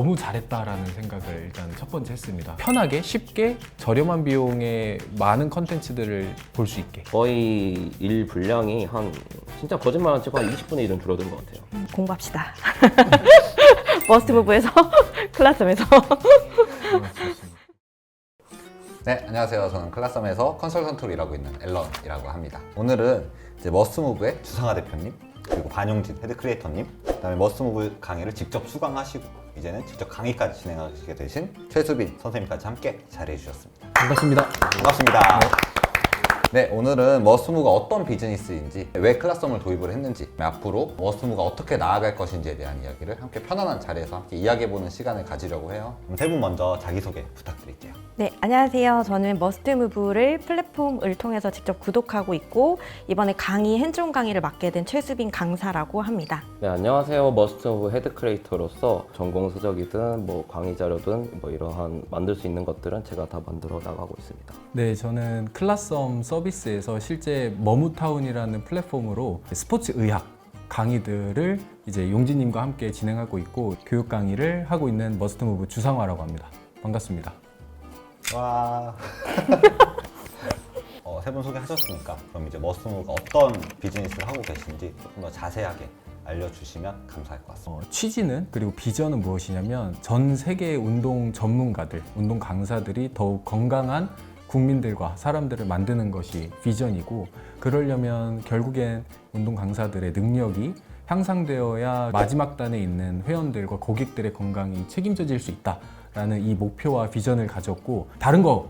너무 잘했다라는 생각을 일단 첫 번째 했습니다. 편하게 쉽게 저렴한 비용에 많은 컨텐츠들을 볼 수 있게 거의 일 분량이 한 진짜 거짓말 안 치고 한 20분의 1은 줄어든 것 같아요. 공부합시다. 머스트 무브에서 클라스점에서 네, 안녕하세요. 저는 클라썸에서 컨설턴트로 일하고 있는 앨런이라고 합니다. 오늘은 이제 머스무브의 주상하 대표님, 그리고 반용진 헤드 크리에이터님, 그다음에 머스무브 강의를 직접 수강하시고 이제는 직접 강의까지 진행하시게 되신 최수빈 선생님까지 함께 자리해 주셨습니다. 반갑습니다. 반갑습니다. 네, 오늘은 머스무가 어떤 비즈니스인지, 왜 클라썸을 도입을 했는지, 앞으로 머스무가 어떻게 나아갈 것인지에 대한 이야기를 함께 편안한 자리에서 함께 이야기해보는 시간을 가지려고 해요. 그럼 세 분 먼저 자기소개 부탁드릴게요. 네, 안녕하세요. 저는 머스트무브를 플랫폼을 통해서 직접 구독하고 있고 이번에 강의 핸즈온 강의를 맡게 된 최수빈 강사라고 합니다. 네, 안녕하세요. 머스트 오브 헤드 크리에이터로서 전공 서적이든 뭐 강의 자료든 뭐 이러한 만들 수 있는 것들은 제가 다 만들어 나가고 있습니다. 네, 저는 클라썸 서비스 에서 실제 머무타운이라는 플랫폼으로 스포츠 의학 강의들을 이제 용진님과 함께 진행하고 있고 교육 강의를 하고 있는 머스트 무브 주상화라고 합니다. 반갑습니다. 와. 어, 세분 소개하셨으니까 그럼 이제 머스무가 어떤 비즈니스를 하고 계신지 조금 더 자세하게 알려주시면 감사할 것 같습니다. 어, 취지는 그리고 비전은 무엇이냐면 전 세계의 운동 전문가들, 운동 강사들이 더욱 건강한 국민들과 사람들을 만드는 것이 비전이고 그러려면 결국엔 운동 강사들의 능력이 향상되어야 마지막 단에 있는 회원들과 고객들의 건강이 책임져질 수 있다라는 이 목표와 비전을 가졌고 다른 거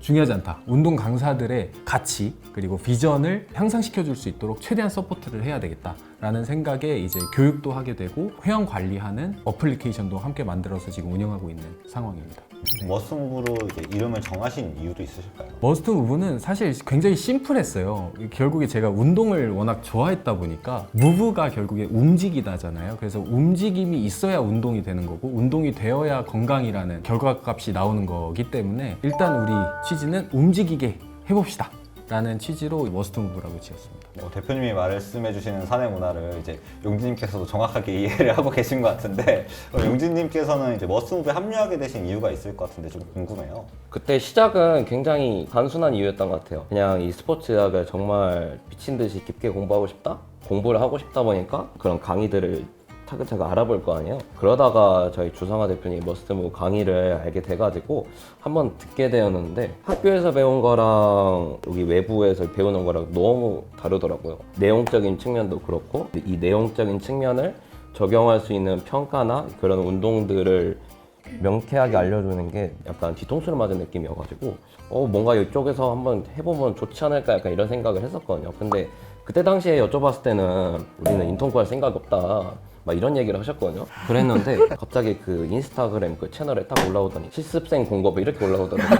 중요하지 않다. 운동 강사들의 가치 그리고 비전을 향상시켜 줄 수 있도록 최대한 서포트를 해야 되겠다라는 생각에 이제 교육도 하게 되고 회원 관리하는 어플리케이션도 함께 만들어서 지금 운영하고 있는 상황입니다. 머스무브로 이제 이름을 정하신 이유도 있으실까요? 머스트 무브는 사실 굉장히 심플했어요. 결국에 제가 운동을 워낙 좋아했다 보니까 무브가 결국에 움직이다잖아요. 그래서 움직임이 있어야 운동이 되는 거고 운동이 되어야 건강이라는 결과값이 나오는 거기 때문에 일단 우리 취지는 움직이게 해봅시다. 라는 취지로 머스트 무브라고 지었습니다. 어, 대표님이 말씀해 주시는 사내 문화를 이제 용진님께서도 정확하게 이해를 하고 계신 것 같은데 어, 용진님께서는 이제 머스무브에 합류하게 되신 이유가 있을 것 같은데 좀 궁금해요. 그때 시작은 굉장히 단순한 이유였던 것 같아요. 그냥 이 스포츠 의학을 정말 미친 듯이 깊게 공부하고 싶다? 공부를 하고 싶다 보니까 그런 강의들을 차근차근 알아볼 거 아니에요. 그러다가 저희 주상화 대표님 머스트무 강의를 알게 돼가지고 한번 듣게 되었는데 학교에서 배운 거랑 여기 외부에서 배우는 거랑 너무 다르더라고요. 내용적인 측면도 그렇고 이 내용적인 측면을 적용할 수 있는 평가나 그런 운동들을 명쾌하게 알려주는 게 약간 뒤통수를 맞은 느낌이어가지고 어 뭔가 이쪽에서 한번 해보면 좋지 않을까 약간 이런 생각을 했었거든요. 근데 그때 당시에 여쭤봤을 때는 우리는 인턴 구할 생각이 없다. 막 이런 얘기를 하셨거든요. 그랬는데 갑자기 그 인스타그램 그 채널에 딱 올라오더니 실습생 공급 이렇게 올라오더라고요.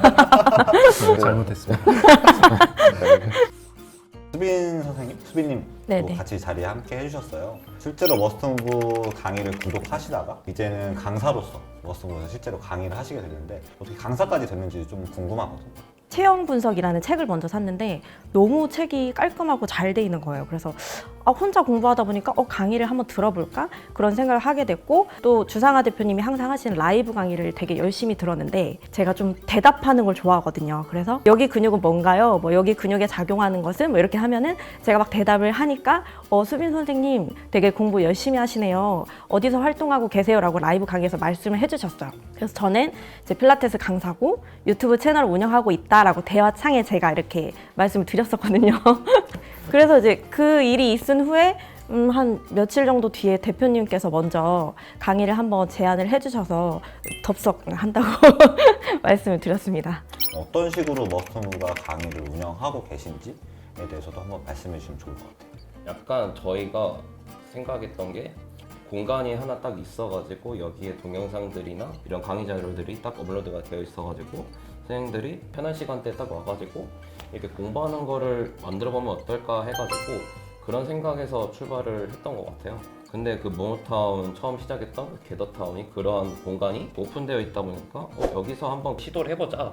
네, 잘못했습니다. 수빈 선생님, 수빈님 네네. 같이 자리에 함께 해주셨어요. 실제로 머스무브 강의를 구독하시다가 이제는 강사로서 머스무브에서 실제로 강의를 하시게 됐는데 어떻게 강사까지 됐는지 좀 궁금하거든요. 체형 분석이라는 책을 먼저 샀는데 너무 책이 깔끔하고 잘 돼 있는 거예요. 그래서 아, 혼자 공부하다 보니까 어, 강의를 한번 들어볼까 그런 생각을 하게 됐고 또 주상하 대표님이 항상 하시는 라이브 강의를 되게 열심히 들었는데 제가 좀 대답하는 걸 좋아하거든요. 그래서 여기 근육은 뭔가요? 뭐 여기 근육에 작용하는 것은 뭐 이렇게 하면은 제가 막 대답을 하니까 어, 수빈 선생님 되게 공부 열심히 하시네요. 어디서 활동하고 계세요라고 라이브 강의에서 말씀을 해주셨어요. 그래서 저는 이제 필라테스 강사고 유튜브 채널을 운영하고 있다라고 대화창에 제가 이렇게 말씀을 드렸었거든요. 그래서 이제 그 일이 있은 후에 음, 한 며칠 정도 뒤에 대표님께서 먼저 강의를 한번 제안을 해주셔서 덥석 한다고 말씀을 드렸습니다. 어떤 식으로 머스무브가 강의를 운영하고 계신지에 대해서도 한번 말씀해 주시면 좋을 것 같아요. 약간 저희가 생각했던 게 공간이 하나 딱 있어가지고 여기에 동영상들이나 이런 강의 자료들이 딱 업로드가 되어 있어가지고 선생님들이 편한 시간대에 딱 와가지고 이렇게 공부하는 거를 만들어 보면 어떨까 해가지고 그런 생각에서 출발을 했던 것 같아요. 근데 그 모노타운 처음 시작했던 그 게더타운이 그러한 공간이 오픈되어 있다 보니까 어, 여기서 한번 시도를 해보자.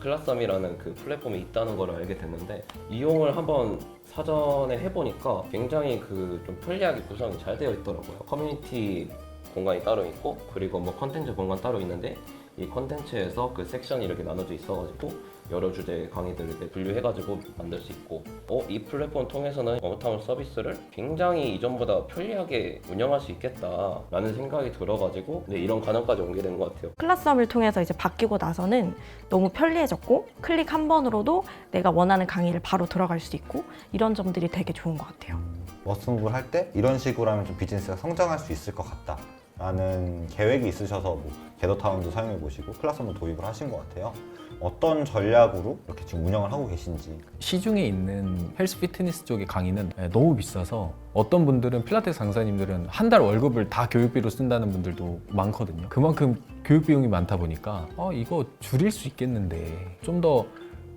클라썸이라는 그 플랫폼이 있다는 걸 알게 됐는데 이용을 한번 사전에 해보니까 굉장히 그 좀 편리하게 구성이 잘 되어 있더라고요. 커뮤니티 공간이 따로 있고 그리고 뭐 컨텐츠 공간 따로 있는데 이 컨텐츠에서 그 섹션이 이렇게 나눠져 있어가지고 여러 주제 강의들을 이렇게 분류해가지고 만들 수 있고 어, 이 플랫폼 통해서는 머무타운 서비스를 굉장히 이전보다 편리하게 운영할 수 있겠다라는 생각이 들어가지고 네, 이런 관점까지 오게 된것 같아요. 클라썸을 통해서 이제 바뀌고 나서는 너무 편리해졌고 클릭 한 번으로도 내가 원하는 강의를 바로 들어갈 수 있고 이런 점들이 되게 좋은 것 같아요. 머스무브를 할때 이런 식으로 하면 좀 비즈니스가 성장할 수 있을 것 같다. 라는 계획이 있으셔서 뭐 게더타운도 사용해 보시고 클라스도 도입을 하신 것 같아요. 어떤 전략으로 이렇게 지금 운영을 하고 계신지 시중에 있는 헬스 피트니스 쪽의 강의는 예, 너무 비싸서 어떤 분들은 필라테스 강사님들은 한 달 월급을 다 교육비로 쓴다는 분들도 많거든요. 그만큼 교육 비용이 많다 보니까 어, 이거 줄일 수 있겠는데 좀더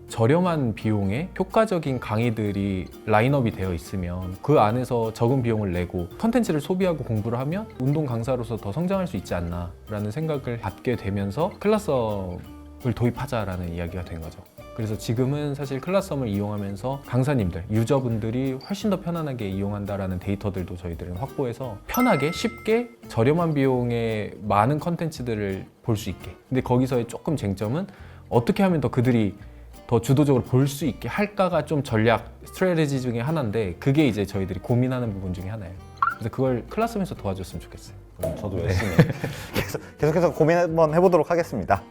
저렴한 비용에 효과적인 강의들이 라인업이 되어 있으면 그 안에서 적은 비용을 내고 컨텐츠를 소비하고 공부를 하면 운동 강사로서 더 성장할 수 있지 않나라는 생각을 갖게 되면서 클라썸 을 도입하자라는 이야기가 된 거죠. 그래서 지금은 사실 클라썸을 이용하면서 강사님들, 유저분들이 훨씬 더 편안하게 이용한다라는 데이터들도 저희들은 확보해서 편하게 쉽게 저렴한 비용에 많은 컨텐츠들을 볼 수 있게. 근데 거기서의 조금 쟁점은 어떻게 하면 더 그들이 더 주도적으로 볼 수 있게 할까가 좀 전략 스트레티지 중에 하나인데 그게 이제 저희들이 고민하는 부분 중에 하나예요. 그래서 그걸 클라썸에서 도와줬으면 좋겠어요. 저도 열심히 계속, 계속해서 고민 한번 해보도록 하겠습니다.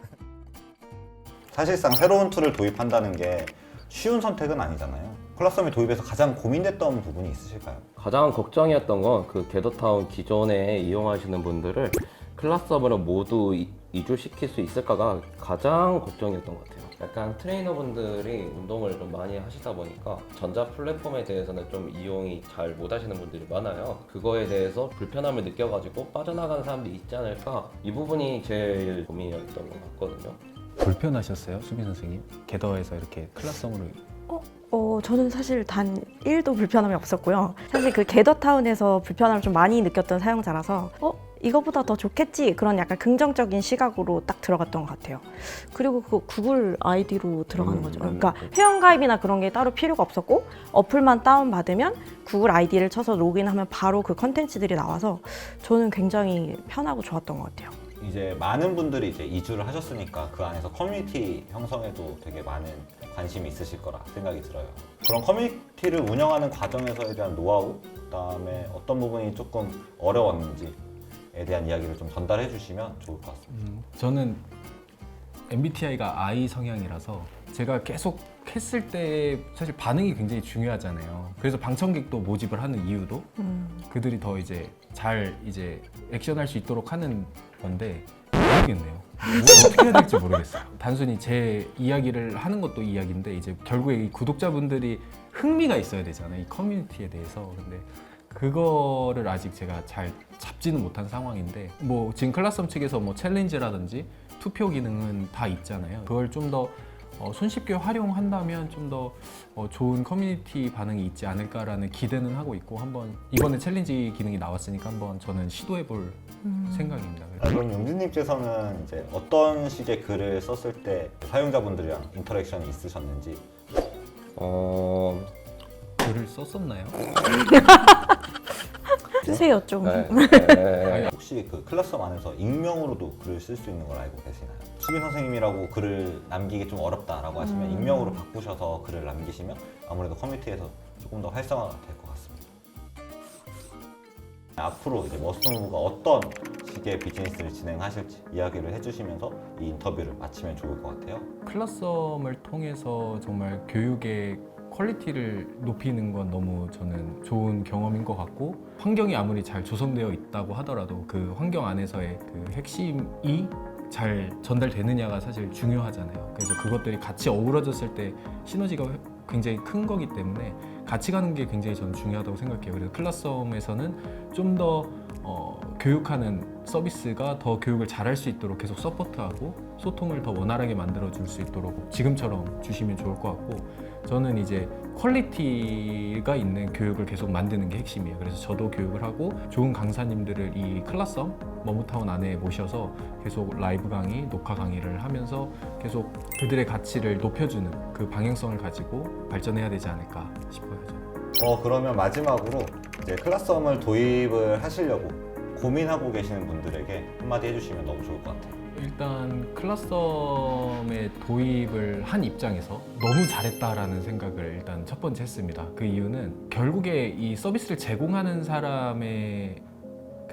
사실상 새로운 툴을 도입한다는 게 쉬운 선택은 아니잖아요. 클라썸이 도입해서 가장 고민됐던 부분이 있으실까요? 가장 걱정이었던 건 그 게더타운 기존에 이용하시는 분들을 클라스업으로 모두 이- 이주시킬 수 있을까가 가장 걱정이었던 것 같아요. 약간 트레이너분들이 운동을 좀 많이 하시다 보니까 전자 플랫폼에 대해서는 좀 이용이 잘 못 하시는 분들이 많아요. 그거에 대해서 불편함을 느껴가지고 빠져나가는 사람들이 있지 않을까 이 부분이 제일 고민이었던 것 같거든요. 불편하셨어요, 수빈 선생님? 게더에서 이렇게 클라썸으로 어, 저는 사실 단 1도 불편함이 없었고요. 사실 그 게더타운에서 불편함을 좀 많이 느꼈던 사용자라서 어? 이거보다 더 좋겠지 그런 약간 긍정적인 시각으로 딱 들어갔던 것 같아요. 그리고 그 구글 아이디로 들어가는 음, 거죠. 음, 그러니까 음. 회원가입이나 그런 게 따로 필요가 없었고 어플만 다운 받으면 구글 아이디를 쳐서 로그인하면 바로 그 컨텐츠들이 나와서 저는 굉장히 편하고 좋았던 것 같아요. 이제 많은 분들이 이제 이주를 하셨으니까 그 안에서 커뮤니티 형성에도 되게 많은 관심이 있으실 거라 생각이 들어요. 그런 커뮤니티를 운영하는 과정에서에 대한 노하우, 그다음에 어떤 부분이 조금 어려웠는지에 대한 이야기를 좀 전달해 주시면 좋을 것 같습니다. 음, 저는 MBTI가 I 성향이라서 제가 계속 했을 때 사실 반응이 굉장히 중요하잖아요. 그래서 방청객도 모집을 하는 이유도 음. 그들이 더 이제 잘 이제 액션할 수 있도록 하는 건데 모르겠네요. 뭘 어떻게 해야 될지 모르겠어요. 단순히 제 이야기를 하는 것도 이야기인데 이제 결국에 이 구독자분들이 흥미가 있어야 되잖아요. 이 커뮤니티에 대해서. 근데 그거를 아직 제가 잘 잡지는 못한 상황인데 뭐 지금 클라썸 측에서 뭐 챌린지라든지 투표 기능은 다 있잖아요. 그걸 좀더 어, 손쉽게 활용한다면 좀 더 어, 좋은 커뮤니티 반응이 있지 않을까라는 기대는 하고 있고 한번 이번에 챌린지 기능이 나왔으니까 한번 저는 시도해 볼 생각입니다. 아, 그럼 용진님께서는 이제 어떤 식의 글을 썼을 때 사용자분들이랑 인터랙션이 있으셨는지 어, 글을 썼었나요? 쓰세요 좀. 네, 네, 네. 혹시 그 클래스홈 안에서 익명으로도 글을 쓸 수 있는 걸 알고 계시나요? 수빈 선생님이라고 글을 남기기 좀 어렵다라고 하시면 음. 익명으로 바꾸셔서 글을 남기시면 아무래도 커뮤니티에서 조금 더 활성화가 될 것 같습니다. 앞으로 이제 머스무브가 어떤 식의 비즈니스를 진행하실지 이야기를 해주시면서 이 인터뷰를 마치면 좋을 것 같아요. 클라썸을 통해서 정말 교육의 퀄리티를 높이는 건 너무 저는 좋은 경험인 것 같고 환경이 아무리 잘 조성되어 있다고 하더라도 그 환경 안에서의 그 핵심이 잘 전달되느냐가 사실 중요하잖아요. 그래서 그것들이 같이 어우러졌을 때 시너지가 굉장히 큰 거기 때문에 같이 가는 게 굉장히 저는 중요하다고 생각해요. 그래서 클라썸에서는 좀더 어, 교육하는 서비스가 더 교육을 잘할 수 있도록 계속 서포트하고 소통을 더 원활하게 만들어 줄 수 있도록 지금처럼 주시면 좋을 것 같고 저는 이제 퀄리티가 있는 교육을 계속 만드는 게 핵심이에요. 그래서 저도 교육을 하고 좋은 강사님들을 이 클라썸 머무타운 안에 모셔서 계속 라이브 강의, 녹화 강의를 하면서 계속 그들의 가치를 높여주는 그 방향성을 가지고 발전해야 되지 않을까 싶어요. 어 그러면 마지막으로 이제 클래스홈을 도입을 하시려고 고민하고 계시는 분들에게 한마디 해주시면 너무 좋을 것 같아요. 일단 클라썸의 도입을 한 입장에서 너무 잘했다라는 생각을 일단 첫 번째 했습니다. 그 이유는 결국에 이 서비스를 제공하는 사람의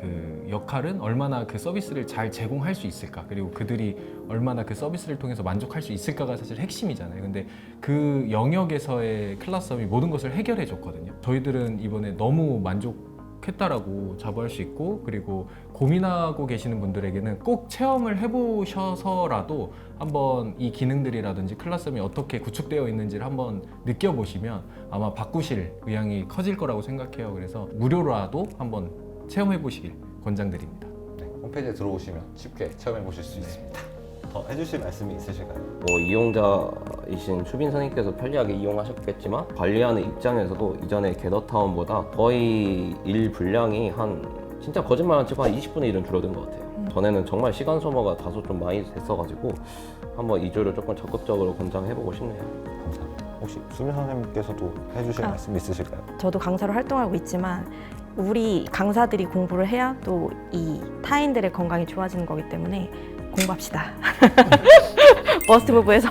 그 역할은 얼마나 그 서비스를 잘 제공할 수 있을까 그리고 그들이 얼마나 그 서비스를 통해서 만족할 수 있을까가 사실 핵심이잖아요. 근데 그 영역에서의 클라썸이 모든 것을 해결해 줬거든요. 저희들은 이번에 너무 만족 했다라고 자부할 수 있고 그리고 고민하고 계시는 분들에게는 꼭 체험을 해보셔서라도 한번 이 기능들이라든지 클라썸이 어떻게 구축되어 있는지를 한번 느껴보시면 아마 바꾸실 의향이 커질 거라고 생각해요. 그래서 무료로라도 한번 체험해 보시길 권장드립니다. 네, 홈페이지에 들어오시면 쉽게 체험해 보실 네. 수 있습니다. 더 해주실 말씀이 있으실까요? 뭐 이용자이신 추빈 선생님께서 편리하게 이용하셨겠지만 관리하는 입장에서도 이전에 게더타운보다 거의 일 분량이 한 진짜 거짓말 안 치고 한 20분의 1은 줄어든 것 같아요. 전에는 정말 시간 소모가 다소 좀 많이 됐어가지고 한번 이주를 조금 적극적으로 권장해보고 싶네요. 감사합니다. 혹시 수민 선생님께서도 해주실 아. 말씀 있으실까요? 저도 강사로 활동하고 있지만 우리 강사들이 공부를 해야 또 이 타인들의 건강이 좋아지는 거기 때문에 공부합시다. 머스트 무브에서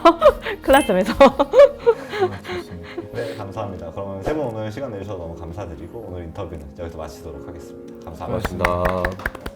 클라스점에서 좋습니다. 네, 감사합니다. 그러면 세 분 오늘 시간 내주셔서 너무 감사드리고 오늘 인터뷰는 여기서 마치도록 하겠습니다 감사합니다. 고맙습니다.